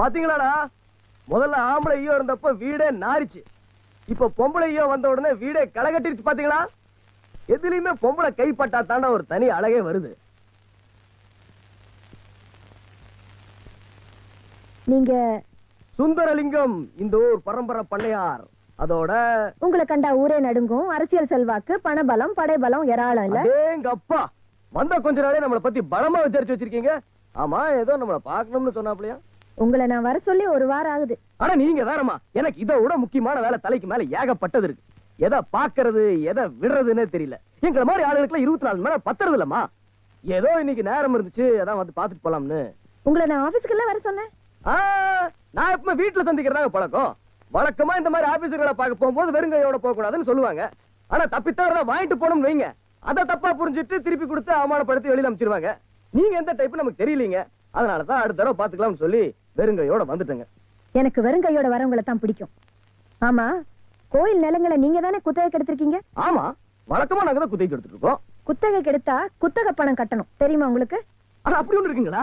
பாத்தீங்களாடா? முதல்ல ஆம்பளை ஐயோ இருந்தப்ப வீடே நாரிச்சு இப்ப பொம்பளை ஐயோ வந்த உடனே வீடே களை கட்டிருச்சு பாத்தீங்களா? எதுலயுமே பொம்பளை கைப்பட்டா தாண்டா ஒரு தனி அழகே வருது. நீங்க சுந்தரலிங்கம் இந்த ஊர் பரம்பரை பண்ணையார். அதோட உங்களை கண்டா ஊரே நடுங்கும். அரசியல் செல்வாக்கு பணபலம் படைபலம் ஏராளம் இல்ல? எங்க அப்பா வந்த கொஞ்ச நாளே நம்மளை பத்தி பலமா விசாரிச்சு வச்சிருக்கீங்க. ஆமா ஏதோ நம்மள பாக்கணும்னு சொன்னாப்லையா உங்களை நான் வர சொல்லி ஒரு வாரம் ஆகுது. ஆனா நீங்க வேறமா எனக்கு இதை விட முக்கியமான வேலை தலைக்கு மேல ஏகப்பட்டது இருக்கு. எதை பாக்குறது எதை விடுறதுன்னே தெரியல. எங்களை மாதிரி ஆளுகளுக்குலாம் இருபத்தி நாலு மணி பத்துறது இல்லம்மா ஏதோ இன்னைக்கு நேரம் இருந்துச்சு அதான் வந்து பாத்துட்டு போலாம்னு. உங்களை நான் ஆபீஸ்க்குள்ள வர சொன்னேன். ஆ, நான் எப்பவுமே வீட்டுல சந்திக்கிறதாங்க பழக்கம். வழக்கமா இந்த மாதிரி ஆபீசர்களை பார்க்க போகும்போது வெறுங்கையோட போக கூடாதுன்னு சொல்லுவாங்க. ஆனா தப்பித்தவரை வாங்கிட்டு போகணும்னு வைங்க. அதை தப்பா புரிஞ்சுட்டு திருப்பி கொடுத்து அவமானப்படுத்தி வெளியில அனுப்பிச்சிருவாங்க. நீங்க எந்த டைப் நமக்கு தெரியலீங்க. அதனால தான் அடுத்த தடவை பாத்துக்கலாம்னு சொல்லி வெறுங்கையோட வந்துட்டேங்க. எனக்கு வெறும் கையோட வரவங்களை தான் பிடிக்கும். ஆமா கோயில் நிலங்களை நீங்க தானே குத்தகை கெடுத்திருக்கீங்க ஆமா வழக்கமா நாங்க தான் குத்திட்டு எடுத்துட்டு இருக்கோம் குத்தகை கெடுத்தா குத்தகை பணம் கட்டணும். தெரியுமா உங்களுக்கு? ஆனா அப்படி ஒண்ணு இருக்குங்களா?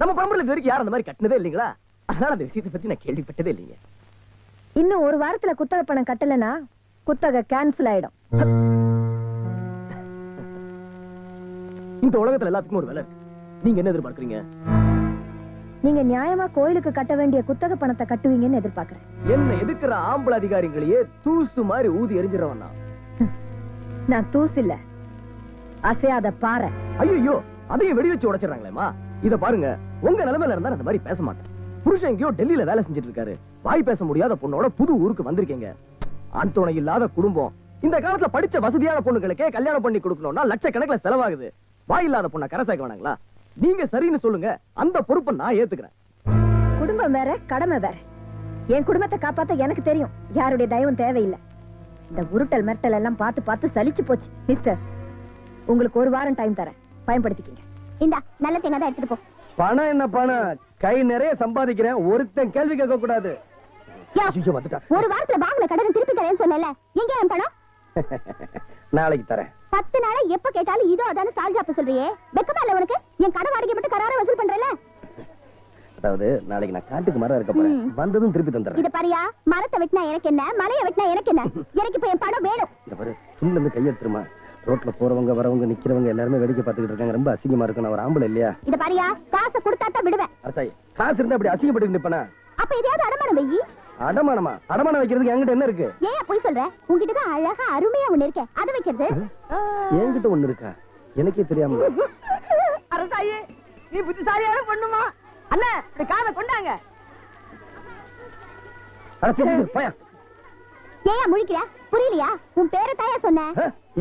நம்ம பரம்பரையில இது வரைக்கும் யாரும் அந்த மாதிரி கட்டினதே இல்லைங்களா? அதனால அந்த விஷயத்தை பத்தி நான் கேள்விப்பட்டதே இல்லைங்க. இன்னும் ஒரு வாரத்துல குத்தகை பணம் கட்டலனா குத்தகை கேன்சல் ஆயிடும். இந்த உலகத்துல எல்லாத்துக்கும் ஒரு விலை இருக்கு. நீங்க என்ன எதிர்பார்க்கறீங்க? நீங்க நியாயமா கோயிலுக்கு கட்ட வேண்டிய குத்தகை பணத்தை கட்டுவீங்கன்னு எதிர்பார்க்கறேன். என்ன எதுக்குற ஆம்பளை அதிகாரிகளையே தூசு மாதிரி ஊதி எரிஞ்சிடறவன் தான் நான் தூசு இல்ல. அசையாத பாறை. ஐயோ அதையும் வெடி வச்சு உடைச்சிடறாங்களேமா இத பாருங்க உங்க நிலைமையில இருந்தா இந்த மாதிரி பேச மாட்டேன். புருஷன் எங்கேயோ டெல்லியில வேலை செஞ்சுட்டு இருக்காரு வாய் பேச முடியாத பொண்ணோட புது ஊருக்கு வந்திருக்கீங்க. ஆண் துணை இல்லாத குடும்பம். இந்த காலத்துல படிச்ச வசதியான பொண்ணுகளுக்கே கல்யாணம் பண்ணி கொடுக்கணும்னா லட்சக்கணக்கில் செலவாகுது. வாய் இல்லாத பொண்ணை கரை சேர்க்க வேணாங்களா? நீங்க சரின்னு சொல்லுங்க. அந்த பொறுப்பை நான் ஏத்துக்கிறேன். குடும்பம் வேற கடமை வேற. என் குடும்பத்தை காப்பாத்த எனக்கு தெரியும். யாருடைய தயவும் தேவையில்லை. இந்த உருட்டல் மிரட்டல் எல்லாம் பார்த்து பார்த்து சலிச்சு போச்சு. மிஸ்டர் உங்களுக்கு ஒரு வாரம் டைம் தரேன். பயன்படுத்திக்கிங்க. இந்தா நல்ல தேங்காய் தான் எடுத்துட்டு போ. பணம் என்ன பணம்? கை நிறைய சம்பாதிக்கிறேன். ஒருத்தன் கேள்வி கேட்க கூடாது. ஒரு வாரத்துல வாங்கின கடனை திருப்பி தரேன்னு சொன்னேன்ல. எங்க என் பணம்? நாளைக்கு தரேன். பத்து நாளா எப்ப கேட்டாலும் இதோ அதான சால்ஜாப்ப சொல்றியே. வெக்கமா இல்ல உனக்கு? என் கடை வாடகை மட்டும் கரார வசூல் பண்றல அதாவது நாளைக்கு நான் காட்டுக்கு மரம் இருக்க போறேன். வந்ததும் திருப்பி தந்துடுறேன். இத பாரியா மரத்தை வெட்டினா எனக்கு என்ன? மலையை வெட்டினா எனக்கு என்ன? எனக்கு இப்ப என் பணம் வேணும். இந்த பாரு துண்டுல இருந்து கையெடுத்துருமா ரோட்ல போறவங்க வரவங்க நிக்கிறவங்க எல்லாருமே வேடிக்கை பார்த்துக்கிட்டு இருக்காங்க. ரொம்ப அசிங்கமா இருக்கு. நான் ஒரு ஆம்பளை இல்லையா? இத பாரியா காசை கொடுத்தா தான் விடுவேன். அரசாய் காசு இருந்தா அப்படி அசிங்கப்பட்டு நிப்பனா? அப்ப எதையாவது அடமானம் வெயி அடமானமா? அடமானம் வைக்கிறதுக்கு என்கிட்ட என்ன இருக்கு? ஏன் போய் சொல்ற? உன்கிட்ட தான் அழகா அருமையா ஒண்ணு இருக்கே. அதை வைக்கிறது. என்கிட்ட ஒண்ணு இருக்கா? எனக்கே தெரியாம. அரசாயி நீ புத்திசாலியான பொண்ணுமா? அண்ணா இந்த காதை கொண்டாங்க. ஏன் முழிக்கிற? புரியலையா? உன் பேரை தாயா சொன்ன.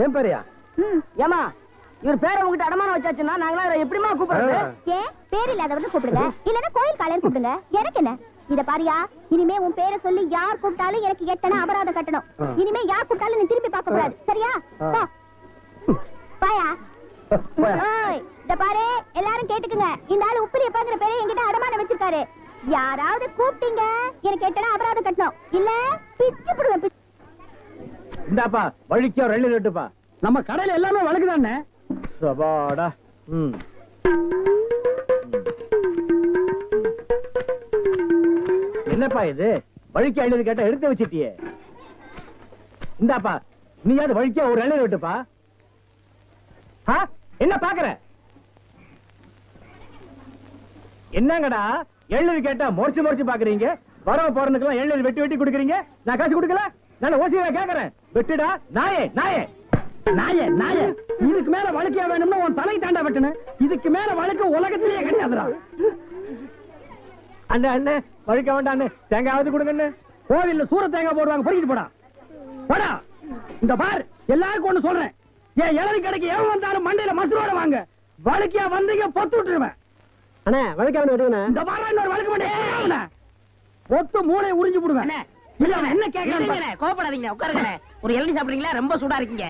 என் பேரையா? ம். ஏமா இவர் பேரை உங்ககிட்ட அடமானம் வச்சாச்சுன்னா நாங்களாம் இதை எப்படிமா கூப்பிடுறது. ஏன்? பேர் இல்லாதவன்னு கூப்பிடுங்க. இல்லன்னா கோயில் காலையர் கூப்பிடுங்க. எனக்கு என்ன? இத பாரியா இனிமே உன் பேரை சொல்லி யார் கூப்பிட்டாலும் எனக்கு எட்டனா அபராதம் கட்டணும். இனிமே யார் கூப்பிட்டாலும் நீ திரும்பி பார்க்க கூடாது. சரியா. பாயா. இத பாரு எல்லாரும் கேட்டுக்குங்க. இந்த ஆளு உப்பிலியப்பாங்கிற பேரை என்கிட்ட அடமானம் வச்சிருக்காரு. யாராவது கூப்பிட்டீங்க எனக்கு எட்டனா அபராதம் கட்டணும். இல்ல பிச்சு பிச்சு. இந்தாப்பா வழிக்கோ ரெண்டு ரெட்டுப்பா நம்ம கடையில எல்லாமே வழக்குதானே? சபாடா ம். என்னப்பா இது? வழுக்கி அழுது கேட்டா எடுத்து வச்சிட்டியே. இந்தாப்பா நீயாவது வழிக்கா ஒரு அழுது விட்டுப்பா. என்ன பாக்குற? என்னங்கடா எழுது கேட்டா மொரிச்சு முறைச்சு பாக்குறீங்க? வரவ போறதுக்கெல்லாம் எழுது வெட்டி வெட்டி கொடுக்குறீங்க? நான் காசு கொடுக்கல? நான் ஓசியா கேக்குறேன். வெட்டுடா நாயே நாயே. நாயே நாயே. இதுக்கு மேல வழக்கியா வேணும்னு உன் தலை தாண்டா வெட்டுன இதுக்கு மேல வழக்கு உலகத்திலேயே கிடையாதுடா. அண்ணா அண்ணா வழுக்க வேண்டாம் அண்ணே தேங்காயாவது கொடுங்க கோவில்ல சூர தேங்காய் போடுவாங்க பொறிக்கிட்டு போடா. போடா. இந்த பார் எல்லாருக்கும் ஒண்ணு சொல்றேன். என் இளவி கடைக்கு எவன் வந்தாலும் மண்டையில மசுரோட வாங்க. வழுக்கியா வந்தீங்க பொத்து விட்டுருவேன். அண்ணே வழக்காவது விடுங்கண்ணே இந்த பாரு இன்னொரு வழுக்க மாட்டேன். பொத்து மூளை உறிஞ்சு போடுவேன். இல்ல என்ன கேட்கறான் கோபப்படாதீங்க உட்காருங்க ஒரு இளநீ சாப்பிடுறீங்களா? ரொம்ப சூடா இருக்கீங்க.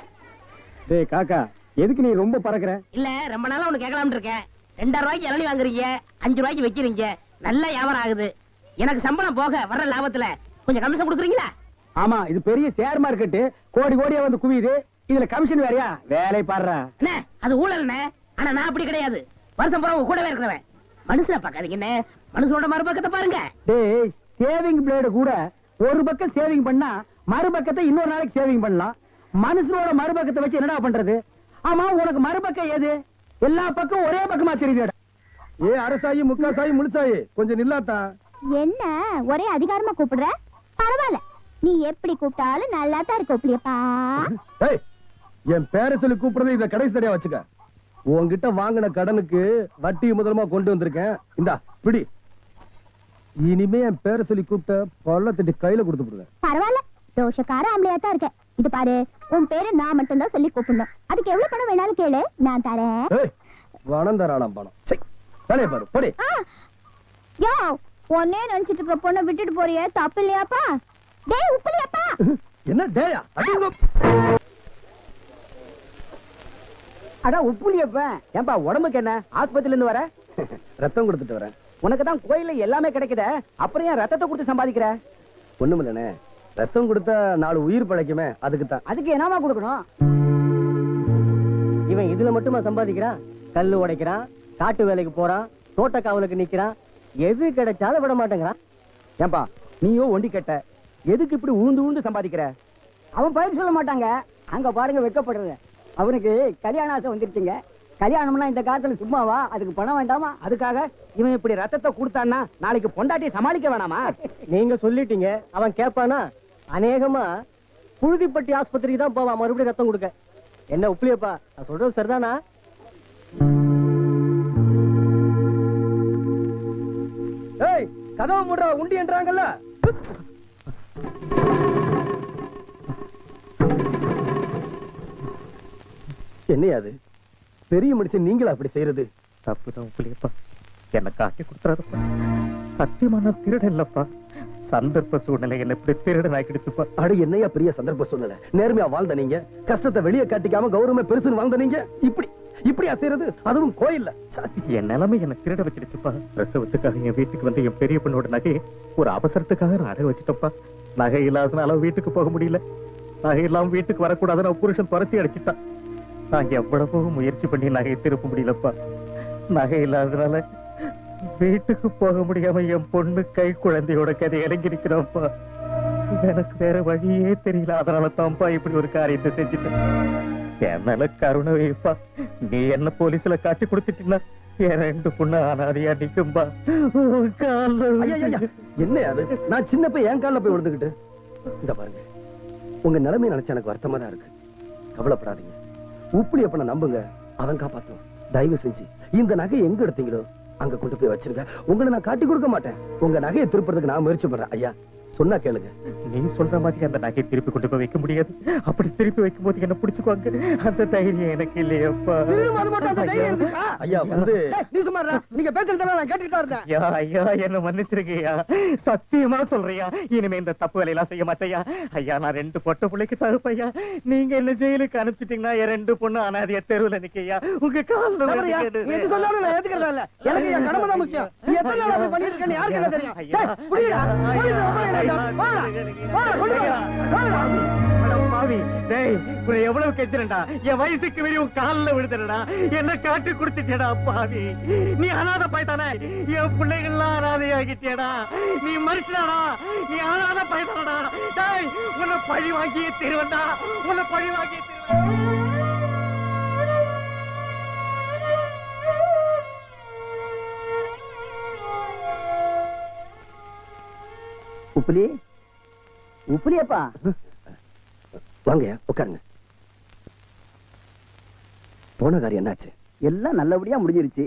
டேய் காக்கா எதுக்கு நீ ரொம்ப பறக்குற? இல்ல ரொம்ப நாளா ஒண்ணு கேட்கலாம்னு இருக்கேன். ரெண்டாயிரம் ரூபாய்க்கு இளநீ வாங்குறீங்க அஞ்சு ரூபாய்க்கு வைக்கிறீங்க. நல்ல வியாபாரம் ஆகுது. எனக்கு சம்பளம் போக வர்ற லாபத்துல கொஞ்சம் கமிஷன் கொடுக்குறீங்களா? ஆமா இது பெரிய ஷேர் மார்க்கெட் கோடி கோடியா வந்து குவியுது. இதுல கமிஷன் வேறயா? வேலை பாடுறா. அண்ணே அது ஊழல்ண்ணே. ஆனா நான் அப்படி கிடையாது. வருஷம் பூரா உங்க கூடவே இருக்கிறவன். மனுஷனை பார்க்காதீங்கண்ணே மனுஷனோட மறுபக்கத்தை பாருங்க. டேய் சேவிங் பிளேடு கூட ஒரு பக்கம் சேவிங் பண்ணா மறுபக்கத்தை இன்னொரு நாளைக்கு சேவிங் பண்ணலாம். மனுஷனோட மறுபக்கத்தை வச்சு என்னடா பண்றது? ஆமா உனக்கு மறுபக்கம் ஏது? எல்லா பக்கம் ஒரே பக்கமா தெரியுது ஏ அரசாயி முக்காசாயி முழுசாயி கொஞ்சம் நில்லாத்தா? என்ன ஒரே அதிகாரமா கூப்பிடுற? பரவாயில்ல. நீ எப்படி கூப்பிட்டாலும் நல்லா தான் இருக்க உப்பிலியப்பா ஏய் என் பேரை சொல்லி கூப்பிடுறது இத கடைசி தடையா வச்சுக்க. உன்கிட்ட வாங்கின கடனுக்கு வட்டி முதலமா கொண்டு வந்திருக்கேன். இந்தா பிடி. இனிமே என் பேரை சொல்லி கூப்பிட்ட பல்ல தட்டி கையில கொடுத்து விடுவேன். பரவாயில்ல. ரோஷக்கார ஆம்பளையா தான் இருக்க இது பாரு உன் பேரு நான் மட்டும் தான் சொல்லி கூப்பிடணும். அதுக்கு எவ்வளவு பணம் வேணாலும் கேளு நான் தரேன். பணம் தராளாம் பணம். சை வேலையை பாரு போடி. யோ ஒன்னே நினைச்சிட்டு இருக்க பொண்ணை விட்டுட்டு போறியே? தப்பு இல்லையாப்பா டேய் உப்பிலியாப்பா என்ன டேயா? அடா உப்புலியப்ப. ஏன்பா உடம்புக்கு என்ன? ஆஸ்பத்திரில இருந்து வர? ரத்தம் கொடுத்துட்டு வரேன். உனக்கு தான் கோயில்ல எல்லாமே கிடைக்குதே? அப்புறம் ஏன் ரத்தத்தை கொடுத்து சம்பாதிக்கிற? ஒண்ணுமில்லனே ரத்தம் கொடுத்தா நாலு உயிர் பழைக்குமே அதுக்கு தான் அதுக்கு என்னமா கொடுக்கணும்? இவன் இதுல மட்டுமா சம்பாதிக்கிறான்? கல்லு உடைக்கிறான் காட்டு வேலைக்கு போறான் தோட்ட காவலுக்கு நிக்கிறான் எது கிடைச்சாலும் விட மாட்டேங்கிறான் ஏன்பா நீயோ ஒண்டி கட்ட. எதுக்கு இப்படி உழுந்து உழுந்து சம்பாதிக்கிற? அவன் பதில் சொல்ல மாட்டாங்க. அங்க பாருங்க வெக்கப்படுறது அவனுக்கு கல்யாண ஆசை வந்துருச்சுங்க. கல்யாணம்னா இந்த காலத்துல சும்மாவா? அதுக்கு பணம் வேண்டாமா? அதுக்காக இவன் இப்படி ரத்தத்தை கொடுத்தான்னா நாளைக்கு பொண்டாட்டியை சமாளிக்க வேணாமா? நீங்க சொல்லிட்டீங்க. அவன் கேட்பானா அநேகமா புழுதிப்பட்டி ஆஸ்பத்திரிக்கு தான் போவான். மறுபடியும் ரத்தம் கொடுக்க. என்ன உப்புலியப்பா நான் சொல்றது சரிதானா? கதவு மூடுறா உண்டி என்றாங்கல்ல? என்னையா அது? பெரிய மனுஷன் நீங்களா அப்படி செய்யறது? தப்புதான் புளியப்பா என்ன காட்டி கொடுத்துறாருப்பா சத்தியமா நான் திருடன் இல்லப்பா. சந்தர்ப்ப சூழ்நிலை என்ன இப்படி திருடன் ஆக்கிடுச்சுப்பா அட என்னையா பெரிய சந்தர்ப்ப சூழ்நிலை? நேர்மையா வாழ்ந்த நீங்க? கஷ்டத்தை வெளியே காட்டிக்காம கௌரவமே பெருசுன்னு வாழ்ந்த நீங்க? இப்படி இப்படி அசைறது அதுவும் கோயில்ல. என் நிலைமை என்ன திருட வச்சிருச்சுப்பா பிரசவத்துக்காக என் வீட்டுக்கு வந்து என் பெரிய பொண்ணோட நகையை ஒரு அவசரத்துக்காக நான் வச்சுட்டப்பா நகை இல்லாதனால வீட்டுக்கு போக முடியல. நகை இல்லாம வீட்டுக்கு வரக்கூடாதுன்னு புருஷன் துரத்தி அடிச்சிட்டான் நான் எவ்வளவோ முயற்சி பண்ணி நகையை திருப்ப முடியலப்பா. நகை இல்லாதனால வீட்டுக்கு போக முடியாம என் பொண்ணு கை குழந்தையோட கதை இறங்கி இருக்கிறோம்ப்பா எனக்கு வேற வழியே தெரியல. அதனால தான்ப்பா இப்படி ஒரு காரியத்தை செஞ்சுட்டேன். என் மேல கருணை வைப்பா நீ என்ன போலீஸ்ல காட்டி கொடுத்துட்டீங்கன்னா என் ரெண்டு பொண்ணு அனாதையா நிக்கும்பா உன் கால்ல ஐயா என்ன அது நான் சின்ன போய் என் கால்ல போய் விழுந்துகிட்டு இந்த பாருங்க உங்க நிலைமை நினைச்சா எனக்கு வருத்தமா தான் இருக்கு கவலைப்படாதீங்க உப்புடி அப்ப நம்புங்க அவன் காப்பாத்தும் தயவு செஞ்சு இந்த நகை எங்க எடுத்தீங்களோ அங்க கொண்டு போய் வச்சிருங்க உங்களை நான் காட்டி கொடுக்க மாட்டேன் உங்க நகையை திருப்புறதுக்கு நான் முயற்சி பண்றேன் ஐயா சொன்னா கேளுங்க. நீ சொல்ற மாதிரி அந்த நகை திருப்பி கொண்டு போய் வைக்க முடியாது. அப்படி திருப்பி வைக்கும் போது என்ன பிடிச்சுக்குவாங்க? அந்த தைரியம் எனக்கு இல்லையப்பா. ஐயா. வந்து நீ சும்மா நீங்க பேசுறதெல்லாம் நான் கேட்டுட்டு இருந்தேன். ஐயா ஐயா என்ன மன்னிச்சிருக்கீயா சத்தியமா சொல்றியா? இனிமே இந்த தப்பு வேலையெல்லாம் செய்ய மாட்டேயா ஐயா நான் ரெண்டு பொட்ட பிள்ளைக்கு தகுப்பையா? நீங்க என்ன ஜெயிலுக்கு அனுப்பிச்சிட்டீங்கன்னா என் ரெண்டு பொண்ணு அனாதைய தெருவுல நிக்கையா உங்க கால்ல தவறுயா? விழுந்து நீ எது சொன்னாலும் நான் ஏத்துக்கிறதா இல்ல. எனக்கு என் கடமை தான் முக்கியம். நீ எத்தனை நாள் அப்படி பண்ணிட்டு இருக்கேன்னு யாருக்கு என்ன தெரியும்? ஐயா, எவ்வளவு கெஞ்சிரண்டா என் வயசுக்கு வெளிய உன் கால்ல விழுதுடா என்ன காட்டு கொடுத்துட்டேடா பாவி. நீ அனாதை பாய்த்தானே என் பிள்ளைகள்லாம் அனாதை ஆகிட்டேடா. நீ மனுஷனாடா. நீ அனாதை பாய்தானடா டேய் உன்னை பழி வாங்கியே திருவண்டா உன்னை பழி வாங்கியே திருவண்டா உப்புலி? உப்புலியப்பா. வாங்கய்யா உட்காருங்க. போன காரியம் என்னாச்சு? எல்லாம் நல்லபடியா முடிஞ்சிருச்சு.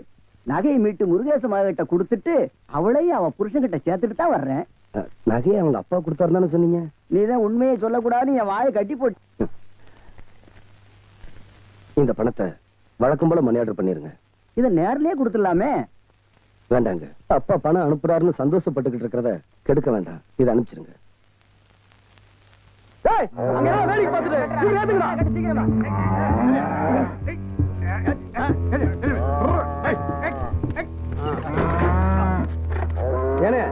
நகையை மீட்டு முருகேச மகிட்ட கொடுத்துட்டு அவளையும் அவன் புருஷன்கிட்ட சேர்த்துட்டு தான் வர்றேன் நகையை அவங்க அப்பா கொடுத்தாருன்னு சொன்னீங்க? நீ தான் உண்மையை சொல்லக்கூடாதுன்னு என் வாயை கட்டி போட்டு இந்த பணத்தை வழக்கம் போல மணி ஆர்டர் பண்ணிருங்க. இதை நேர்லயே கொடுத்துடலாமே. வேண்டாங்க. அப்பா பணம் அனுப்புறாருன்னு சந்தோஷப்பட்டுக்கிட்டு இருக்கிறத கெடுக்க வேண்டாம். இதை அனுப்பிச்சிருங்க. ஏனே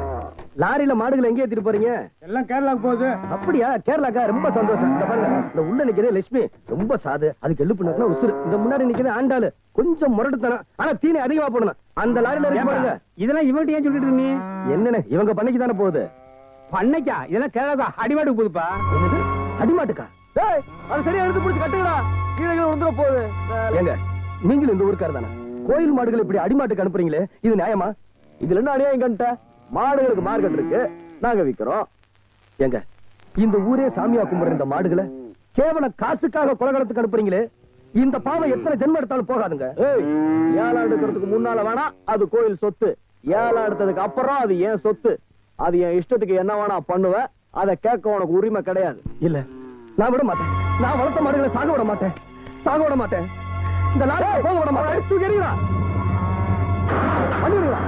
லாரியில மாடுகளை எங்க ஏத்திட்டு போறீங்க? எல்லாம் கேரளாக்கு போகுது. அப்படியா? கேரளாக்கா? ரொம்ப சந்தோஷம். இந்த பாருங்க இந்த உள்ள நிக்கிறே லட்சுமி ரொம்ப சாது. அதுக்கு பண்ணா உசுறு. இந்த முன்னாடி நிக்கிற ஆண்டாளு கொஞ்சம் முரட்டுத்தனம். ஆனா தீனி அதிகமா போடணும். அந்த லாரில இருக்கு பாருங்க. இதெல்லாம் இவன்ட்டு ஏன் சொல்லிட்டு இருக்க நீ? என்னன்னு இவங்க பண்ணைக்கு தானே போகுது? பண்ணைக்கா? இதெல்லாம் கேளதா அடிமாட்டுக்கு போகுதுப்பா. என்னது? அடிமாட்டுக்கா? டேய் அது சரியா எடுத்து புடிச்சு கட்டுங்கடா. கீழே கீழே விழுந்துற போகுது. ஏங்க நீங்களும் இந்த ஊருக்கார தானே? கோயில் மாடுகள் இப்படி அடிமாட்டுக்கு அனுப்புறீங்களே இது நியாயமா? இதுல என்ன அநியாயம் கண்ட மாடுகளுக்கு மார்க்கெட் இருக்கு. நாங்க விக்கிறோம். ஏங்க இந்த ஊரே சாமியா கும்பிடுற இந்த மாடுகளை கேவல காசுக்காக கொலகலத்துக்கு அனுப்புறீங்களே? இந்த பாவம் எத்தனை ஜென்மம் எடுத்தாலும் போகாதுங்க. ஏழா எடுக்கிறதுக்கு முன்னால வேணா அது கோயில் சொத்து. ஏழா எடுத்ததுக்கு அப்புறம் அது ஏன் சொத்து? அது என் இஷ்டத்துக்கு என்ன வேணா பண்ணுவேன் அதை கேட்க உனக்கு உரிமை கிடையாது. இல்ல. நான் விட மாட்டேன். நான் வளர்த்த மாடுகளை சாக விட மாட்டேன். சாக விட மாட்டேன். இந்த லாரி போக விட மாட்டேன். தூக்கி எறிங்களா பண்ணிடுங்களா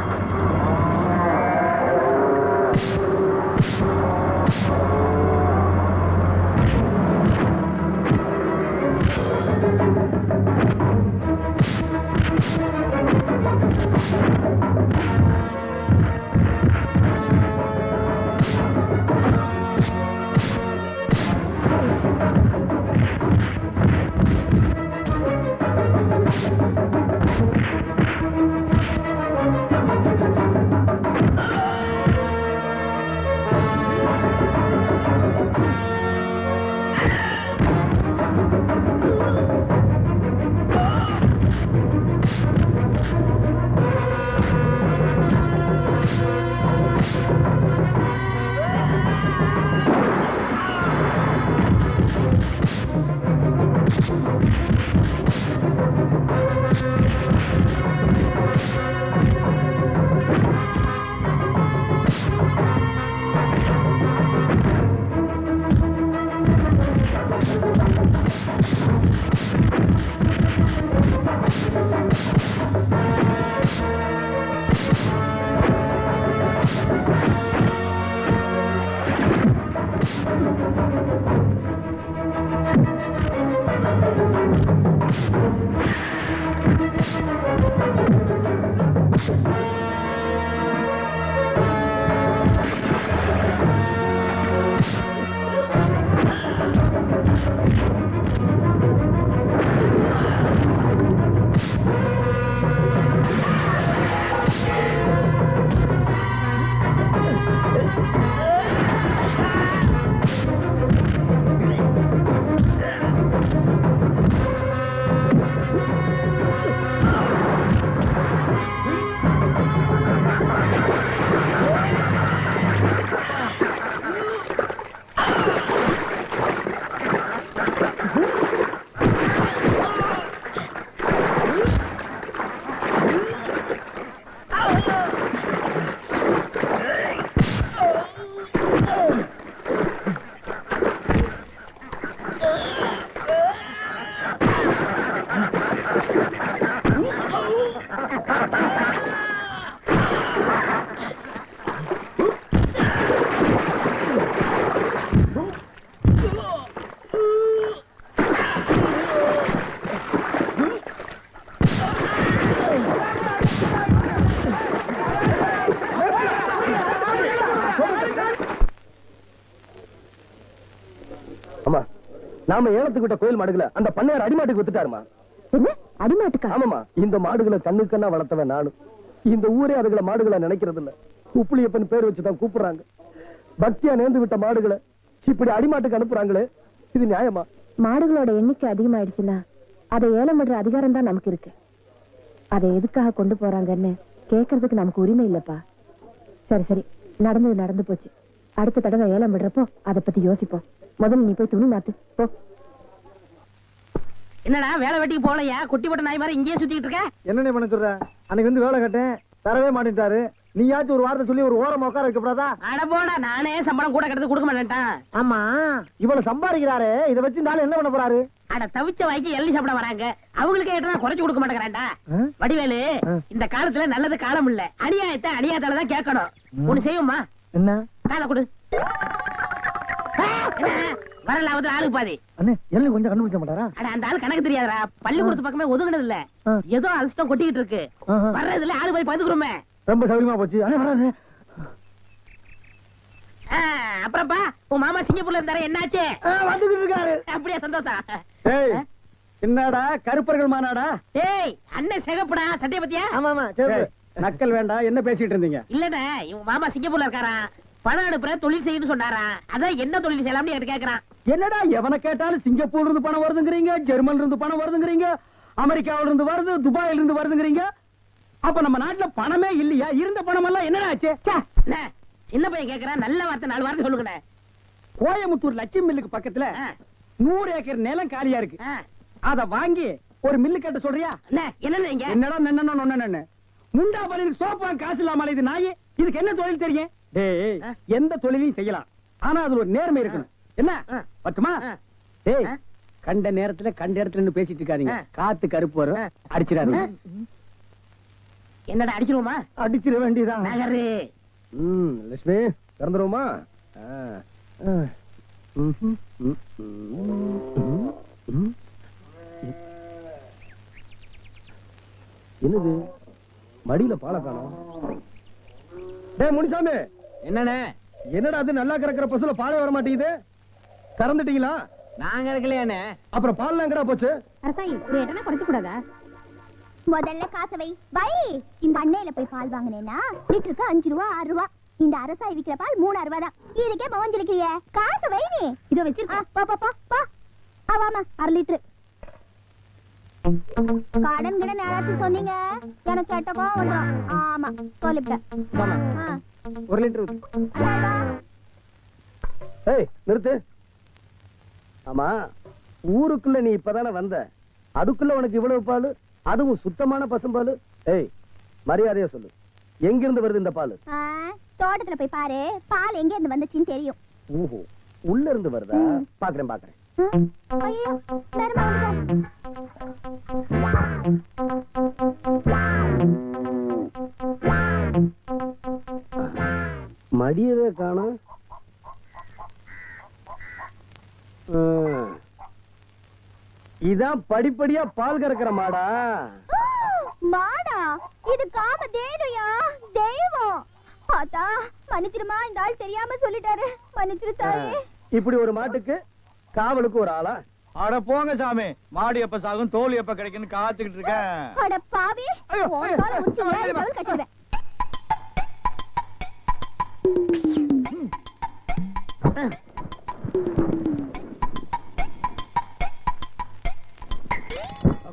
நாம ஏலத்துக்கு விட்ட கோயில் மாடுகளை அந்த பண்ணையார் அடிமாட்டுக்கு வித்துட்டாருமா? அடிமாட்டுக்கா? ஆமாமா இந்த மாடுகளை கண்ணு கண்ணா வளர்த்தவன் நானும். இந்த ஊரே அதுகளை மாடுகளை நினைக்கிறது இல்ல. உப்புளியப்பன் பேர் வச்சுதான் கூப்பிடுறாங்க. பக்தியா நேர்ந்து விட்ட மாடுகளை இப்படி அடிமாட்டுக்கு அனுப்புறாங்களே இது நியாயமா? மாடுகளோட எண்ணிக்கை அதிகமாயிடுச்சுன்னா அதை ஏலம் விடுற அதிகாரம் தான் நமக்கு இருக்கு. அதை எதுக்காக கொண்டு போறாங்கன்னு கேக்குறதுக்கு நமக்கு உரிமை இல்லப்பா. சரி சரி. நடந்தது நடந்து போச்சு. அடுத்த தடவை ஏலம் விடுறப்போ அதை பத்தி யோசிப்போம். முதல்ல நீ போய் துணி மாத்து. போ. என்னடா வேலை வெட்டிக்கு போகலையா? குட்டி போட்ட நாய் மாதிரி இங்கேயே சுத்திட்டு இருக்க? என்னண்ணே பண்ண சொல்ற? அன்னைக்கு வந்து வேலை கட்டேன் தரவே மாட்டேன்ட்டாரு. நீயாச்சும் ஒரு வார்த்தை சொல்லி ஒரு ஓரமா உட்கார வைக்கப்படாதா? அட போடா நானே சம்பளம் கூட கிடந்து கொடுக்க மாட்டேன்ட்டான். ஆமா இவ்வளவு சம்பாதிக்கிறாரு இதை வச்சு இந்த ஆளு என்ன பண்ண போறாரு? அட தவிச்ச வாய்க்கு எள்ளி சாப்பிட வராங்க. அவங்களுக்கு ஏட்டா குறைச்சு கொடுக்க மாட்டேங்கிறான்டா. ஆ? வடிவேலு. இந்த காலத்துல நல்லது காலம் இல்ல. அநியாயத்தை அநியாயத்தால தான் கேட்கணும். ஒண்ணு செய்யுமா? என்ன? காலை கொடு. ஆ, என்ன? வர லாபத்துல ஆளுக்கு பாதி. எல்லாம் கொஞ்சம் கண்டுபிடிச்ச மாட்டாரா? அட அந்த ஆள் கணக்கு தெரியாதடா. பள்ளிக்கூடத்து பக்கமே ஒதுங்கினது இல்ல. ஏதோ அலசிட்டம் கொட்டிக்கிட்டு இருக்கு. வர்றதுல ஆளு போய் பதுக்குறோமே ரொம்ப சௌரியமா போச்சு. அண்ணே உன் மாமா சிங்கப்பூர்ல இருந்தாரு என்னாச்சு? வந்துகிட்டு இருக்காரு. அப்படியே சந்தோஷம் ஏய் என்னடா கருப்பர்கள் மாநாடா? டேய் அண்ணன் சிகப்புடா சட்டைய பத்தியா? ஆமா ஆமா ஏய், நக்கல் வேண்டாம் என்ன பேசிட்டு இருந்தீங்க? இவங்க மாமா சிங்கப்பூர்ல இருக்காராம் பணம் அனுப்புற தொழில் செய்யணும்னு சொன்னாரா. அதான் என்ன தொழில் செய்யலாம்னு என்கிட்ட கேக்குறான். என்னடா எவனை கேட்டாலும் சிங்கப்பூர்ல இருந்து பணம் வருதுங்கிறீங்க ஜெர்மன்ல இருந்து பணம் வருதுங்கிறீங்க அமெரிக்காவில இருந்து வருது துபாயில இருந்து வருதுங்கிறீங்க. அப்ப நம்ம நாட்டுல பணமே இல்லையா? இருந்த பணம் எல்லாம் என்னடா ஆச்சு? சின்ன பையன் கேக்குறான் நல்ல வார்த்தை நாலு வார்த்தை சொல்லுங்கண்ணே. கோயம்புத்தூர் லட்சுமி மில்லுக்கு பக்கத்துல நூறு ஏக்கர் நிலம் காலியா இருக்கு. அத வாங்கி ஒரு மில்லு கட்ட சொல்றியா? இங்க? என்னடா நொன்னன்னு முண்டா பலின் சோப்பா காசு இல்லாம இது நாய்? இதுக்கு என்ன தொழில் தெரியும். எந்த தொழிலையும் செய்யலாம். ஆனா அதுல ஒரு நேர்மை இருக்கணும். என்ன. பட்டுமா. டேய். கண்ட நேரத்துல கண்ட இடத்துல நின்னு பேசிட்டு இருக்காதீங்க. காத்து கருப்பு வரும். அடிச்சிடாதீங்க. என்னடா அடிச்சிருவோமா? அடிச்சிட வேண்டியதான் நகரு. ம் லட்சுமி திறந்துருவோமா. என்னது? மடியில பாலை காணோம். டேய் முனிசாமி! என்னண்ணே? என்னடா அது நல்லா கறக்கிற பசுல பாலே வர மாட்டேங்குது? கறந்துட்டீங்களா நாங்க இருக்கலையாண்ணே. அப்புறம் பால்லாம் எங்கடா போச்சு? அரசாயி ஒரு குறைச்சு கூடாதா? முதல்ல காசை வை. வை இந்த அண்ணையில போய் பால் வாங்கினேன்னா லிட்டருக்கு அஞ்சு ரூபா ஆறு ரூபா. இந்த அரசாய் விக்கிற பால் மூணாறு ரூபா தான். இதுக்கே பவஞ்சிருக்கிறிய காசை வை நீ. இதோ வச்சிருக்கா பா பா பா பா. ஆவாமா அரை லிட்டரு கடன் கிடன் யாராச்சும் சொன்னீங்க. எனக்கு கெட்ட கோவம் வந்துடும் ஆமா சொல்லிவிட்டேன். ஒரு லிட்டர் ஊத்து. அதான்டா. ஏய் நிறுத்து. ஆமா ஊருக்குள்ள நீ இப்பதானே வந்த? அதுக்குள்ள உனக்கு இவ்வளவு பால்? அதுவும் சுத்தமான பசும்பால் ஏய் மரியாதையா சொல்லு. எங்கிருந்து வருது இந்த பால்? தோட்டத்துல போய் பாரு. பால் எங்க இருந்து வந்துச்சுன்னு தெரியும். ஓஹோ உள்ள இருந்து வருதா. பாக்குறேன் பாக்குறேன். மடியவே காணோம் ம். இதான் படிப்படியா பால் கறக்கிற மாடா. மாடா. இது காம தேனுயா தெய்வம். ஆத்தா மன்னிச்சிருமா இந்த ஆள் தெரியாம சொல்லிட்டாரு. மன்னிச்சிரு தாயே. இப்படி ஒரு மாட்டுக்கு காவலுக்கு ஒரு ஆளா? அட போங்க சாமி. மாடு எப்ப சாகும் தோல் எப்ப கிடைக்குன்னு காத்துக்கிட்டு இருக்கேன். அட பாவி உன்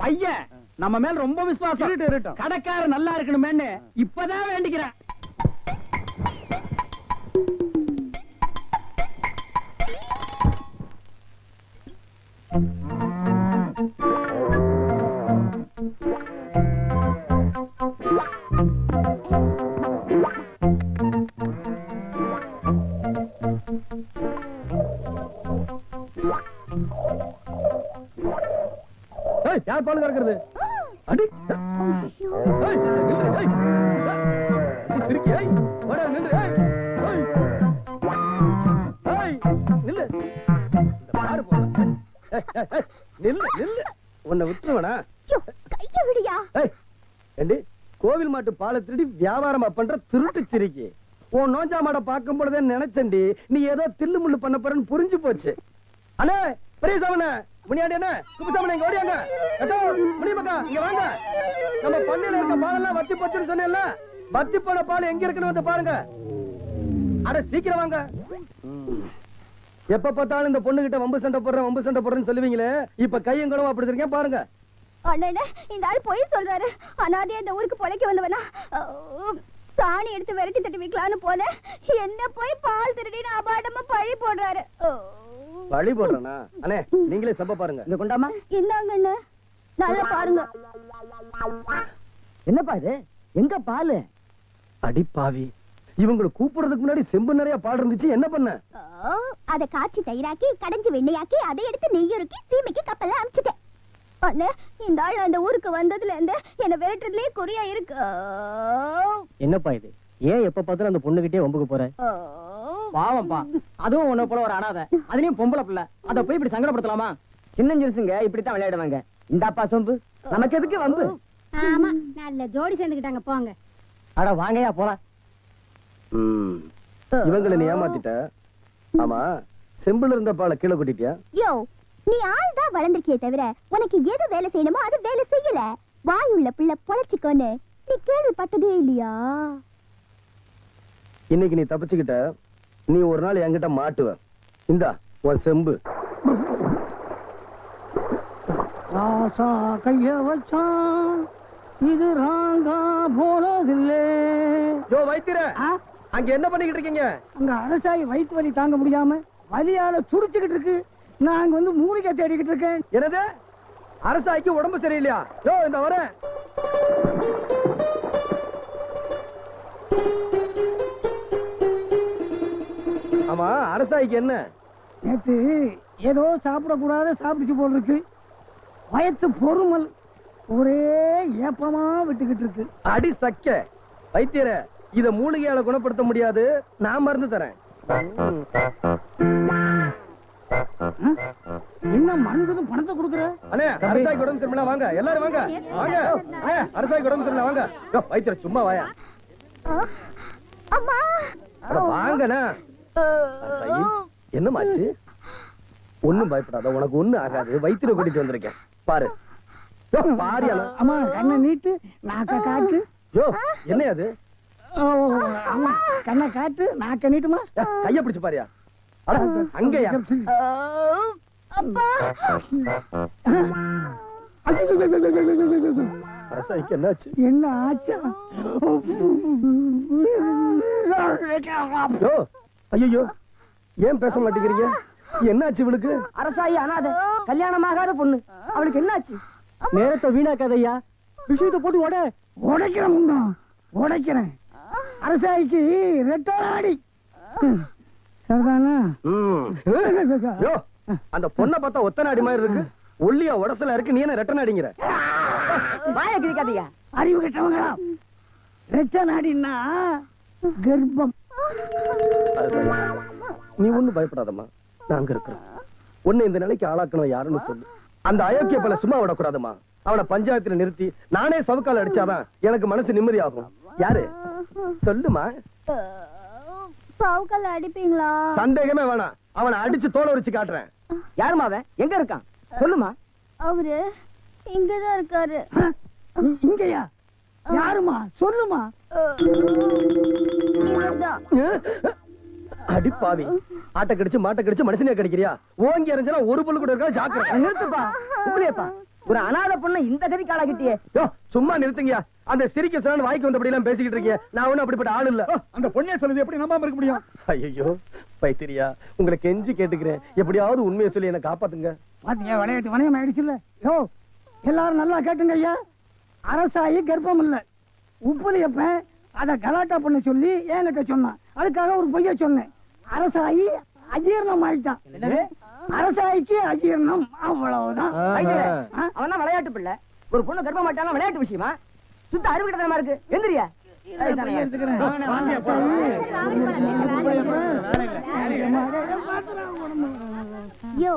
பையன் நம்ம மேல ரொம்ப விசுவாசம் இருக்கட்டும். கடைக்காரன் நல்லா இருக்கணுமேன்னு இப்பதான் வேண்டிக்கிறேன் ஏய், யார் பால் கறக்கிறது அடி சிரிக்கி. வாடா. ஏய், நில்லு. பாரு போல. நில்லு, நில்லு. உன்னை விட்டுருவனா கைய விடியா ஏண்டி கோவில் மாட்டு பாலை திருடி வியாபாரமா பண்ற திருட்டு சிரிக்கி உன் நோஞ்சா மாட பார்க்கும் பொழுதே நினைச்சண்டி நீ ஏதோ தில்லு முள்ளு பண்ண போறன்னு புரிஞ்சு போச்சு அண்ணே பெரிய சாமண்ண முனியாண்டி என்ன குப்புசாமண்ண இங்க ஓடியாங்க. அக்கா முனியமக்கா இங்க வாங்க. நம்ம பண்ணையில இருக்க பாலெல்லாம் வத்தி போச்சுன்னு சொன்னேன்ல. வத்தி போன பால் எங்க இருக்குன்னு வந்து பாருங்க. அட சீக்கிரம் வாங்க. எப்ப பார்த்தாலும் இந்த பொண்ணு கிட்ட வம்பு சண்டை போடுறேன் வம்பு சண்டை போடுறேன்னு சொல்லுவீங்களே. இப்ப கையும் குளமா அப்படி இருக்கேன் பாருங்க. அண்ணே இந்த ஆள் போய் சொல்றாரு. அனாதே இந்த ஊருக்கு பொழைக்க வந்தவனா? சாணி எடுத்து விரட்டி தட்டி வைக்கலான்னு போனேன் என்ன போய் பால் திருடின்னு அபாடமா பழி போடுறாரு. வழி போடுறேனா? அண்ணே நீங்களே சப்ப பாருங்க. இங்க கொண்டாமா? இந்தாங்க அண்ணே. நல்லா பாருங்க. என்னப்பா இது? எங்க பாலு? அடி பாவி. இவங்களை கூப்பிடுறதுக்கு முன்னாடி செம்பு நிறைய பால் இருந்துச்சு என்ன பண்ண? அத காய்ச்சி தயிராக்கி கடைஞ்சு வெண்ணெயாக்கி அதை எடுத்து நெய்யுருக்கி சீமைக்கு கப்பல்ல அமிச்சிட்டேன். அண்ணே இந்த ஆள் அந்த ஊருக்கு வந்ததுல இருந்து என்ன விரட்டுறதுலயே குறியா இருக்கு. என்னப்பா இது? ஏன் எப்ப பார்த்தாலும் அந்த பொண்ணுகிட்டே வம்புக்கு போற. பாவம்ப்பா. அதுவும் உன்ன போல ஒரு அனாதை. அதுலயும் பொம்பளை பிள்ளை. அத போய் இப்படி சங்கடப்படுத்தலாமா? சின்னஞ்சிருசுங்க இப்படித்தான் விளையாடுவாங்க. இந்தாப்பா சொம்பு. நமக்கு எதுக்கு வந்து ஆமா நல்ல ஜோடி சேர்ந்துக்கிட்டாங்க. போங்க. அட வாங்கயா போலாம். இவங்களை நீ ஏமாத்திட்ட? ஆமா. செம்புல இருந்த பாலை கீழே கொட்டிட்டியா? யோ நீ ஆள் தான் வளர்ந்திருக்கியே தவிர உனக்கு எது வேலை செய்யணுமோ அது வேலை செய்யல வாய் உள்ள பிள்ளை பொழைச்சிக்கோன்னு நீ கேள்விப்பட்டதே இல்லையா? இன்னைக்கு நீ தப்பிச்சுக்கிட்ட நீ ஒரு நாள் என்கிட்ட மாட்டுவ. இந்தா உன் செம்பு. ராசா கைய வச்சான் இது ராங்கா போனதில்லை. யோ வைத்திர அங்க என்ன பண்ணிக்கிட்டு இருக்கீங்க? அங்க அரசாயி வயிற்று வலி தாங்க முடியாம வலியால துடிச்சுக்கிட்டு இருக்கு. நான் அங்க வந்து மூலிகை தேடிக்கிட்டு இருக்கேன். என்னது? அரசாய்க்கு உடம்பு சரியில்லையா? யோ இந்த வரேன். ஆமா அரசாய்க்கு என்ன? நேத்து ஏதோ சாப்பிடக்கூடாத சாப்பிடுச்சு போல் இருக்கு வயத்து பொறுமல் ஒரே ஏப்பமா விட்டுக்கிட்டு இருக்கு. அடி சக்க. வைத்தியர இத மூலிகையால குணப்படுத்த முடியாது. நான் மருந்து தரேன். என்ன மருந்துக்கு பணத்தை கொடுக்குற? அண்ணே அரசாய்க்கு உடம்பு சரியில்லை வாங்க. எல்லாரும் வாங்க. வாங்க. அண்ணே அரசாய்க்கு உடம்பு சரியில்லை வாங்க. வைத்தியர சும்மா வாயா. அம்மா. வாங்கண்ணா. என்னமாச்சு? ஒண்ணும் பயப்படாத உனக்கு ஒண்ணும் ஆகாது. வைத்தியரை கூட்டிட்டு வந்திருக்கேன். பாரு. யோ பாரியா அம்மா கண்ணை நீட்டு நாக்க காட்டு. யோ என்ன அது? அம்மா கண்ணை காட்டு நாக்க நீட்டுமா? கைய பிடிச்சு பாரியா. அட அங்கயா? அப்பா அரசாய்க்கு என்னாச்சு? என்ன ஆச்சா? ஐயோ ஏன் பேச மாட்டேங்கிறீங்க? என்னாச்சு இவளுக்கு? அரசாயி அனாதை கல்யாணமாகாத பொண்ணு. அவளுக்கு என்னாச்சு? நேரத்தை வீணாக்காதையா விஷயத்தை போட்டு உட. உடைக்கிறேன் முண்டம் உடைக்கிறேன். அரசாயிக்கு ரெட்டாடி சரிதானா? அந்த பொண்ணை பார்த்தா ஒத்தனாடி மாதிரி இருக்கு. ஒல்லியா உடசல இருக்கு. நீ என்ன ரெட்டன் அடிங்கிற வாய கிழிக்காதீங்க. அறிவு கெட்டவங்களா? ரெட்ட நாடின்னா கர்ப்பம். நீ ஒண்ணும் பயப்படாதம்மா. நாங்க இருக்கிறோம். உன்னை இந்த நிலைக்கு ஆளாக்கணும் யாருன்னு சொல்லு. அந்த அயோக்கிய பல சும்மா விடக்கூடாதும்மா. அவனை பஞ்சாயத்துல நிறுத்தி நானே சவுக்கால் அடிச்சாதான் எனக்கு மனசு நிம்மதியாகும். யாரு? சொல்லுமா. சாவுக்கல்ல அடிப்பீங்களா? சந்தேகமே வேணாம். அவனை அடிச்சு தோலை உரிச்சு காட்டுறேன். யாருமா அவன்? எங்க இருக்கான்? சொல்லுமா. அவரு இங்கதான் இருக்காரு. இங்கயா? யாருமா? சொல்லுமா? இவர்தான். அடி பாவி. ஆட்டை கடிச்சு மாட்டை கடிச்சு மனுஷனே கடிக்கிறியா? ஓங்கி எறிஞ்சனா ஒரு புல்லு கூட இருக்கா ஜாக்கிரதை நிறுத்துப்பா. உங்களையப்பா ஒரு அனாதை பொண்ணை இந்த கதிக்கு ஆளாக்கிட்டியே. யோ, சும்மா நிறுத்துங்கயா அந்த சிரிக்க சொன்ன வாய்க்கு வந்தபடி எல்லாம் பேசிக்கிட்டு இருக்கீங்க. நான் ஒண்ணும் அப்படிப்பட்ட ஆள் இல்ல. அந்த பொண்ணே சொல்லுது எப்படி நம்பாம இருக்க முடியும்? ஐயோ பைத்திரியா உங்களை கெஞ்சி கேட்டுக்கிறேன். எப்படியாவது உண்மையை சொல்லி என்ன காப்பாத்துங்க. பாத்தீங்க விளையாட்டு வணிகம் ஆயிடுச்சுல்ல? யோ எல்லாரும் நல்லா கேட்டுங்க ஐயா. அரசாயி கர்ப்பம் இல்ல. உப்புலியப்ப அத கலாட்டா பண்ண சொல்லி என்கிட்ட சொன்னான். அதுக்காக ஒரு பொய்ய சொன்னேன். அரசாயி அஜீரணம் ஆயிட்டான். அரசாயிக்கு அஜீரணம் அவ்வளவுதான். அவன் தான் விளையாட்டு பிள்ளை. ஒரு பொண்ணு கர்ப்பம் மாட்டாலும் விளையாட்டு விஷயமா? சுத்த அறிவு கிட்டதனமா இருக்கு. எந்திரியா. யோ.